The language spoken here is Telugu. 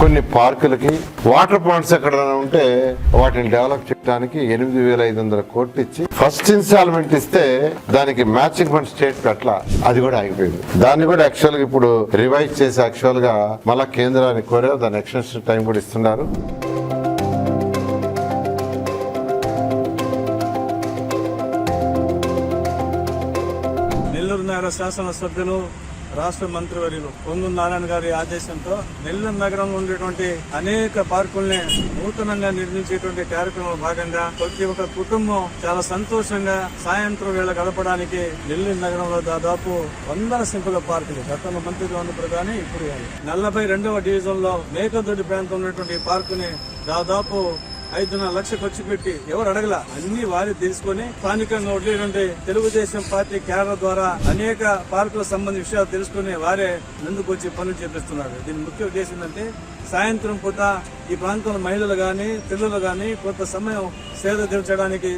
కొన్ని పార్కులకి వాటర్ పాయింట్స్ ఎక్కడైనా ఉంటే వాటిని డెవలప్ చేయడానికి ఎనిమిది వేల ఐదు వందల కోట్లు ఇచ్చి ఫస్ట్ ఇన్స్టాల్మెంట్ ఇస్తే దానికి మ్యాచింగ్ ఫండ్ స్టేట్ అట్లా అది కూడా ఆగిపోయింది. దాన్ని కూడా యాక్చువల్గా ఇప్పుడు రివైజ్ చేసి యాక్చువల్గా మళ్ళా కేంద్రానికి కోరారు. దాని ఎక్స్టెన్షన్ టైం కూడా ఇస్తున్నారు. నెల్లూరు నగర శాసనసభ్యులు రాష్ట్ర మంత్రివర్యులు పొంగు నారాయణ గారి ఆదేశంతో నెల్లూరు నగరంలో ఉండేటువంటి అనేక పార్కుల్ని నూతనంగా నిర్మించేటువంటి కార్యక్రమంలో భాగంగా ప్రతి ఒక్క కుటుంబం చాలా సంతోషంగా సాయంత్రం వేళ గడపడానికి నెల్లూరు నగరంలో దాదాపు వందల సింపుల పార్కులు గతంలో మంత్రిగా ఉన్నప్పుడు కానీ ఇప్పుడు నలభై రెండవ డివిజన్లో మేకదొడ్డి ప్రాంతం ఉన్నటువంటి పార్కుని దాదాపు ఐదున్నర లక్ష ఖర్చు పెట్టి ఎవరు అడగల? అన్ని వారి తెలుసుకొని స్థానికంగా ఉండేటువంటి తెలుగుదేశం పార్టీ కేరళ ద్వారా అనేక పార్కులకు సంబంధించిన విషయాలు తెలుసుకుని వారే ముందుకు వచ్చి పనులు చేపిస్తున్నారు. దీని ముఖ్య ఉద్దేశం ఏంటంటే సాయంత్రం పూట ఈ ప్రాంతంలో మహిళలు గాని పిల్లలు గాని కొంత సమయం సేద తీర్చడానికి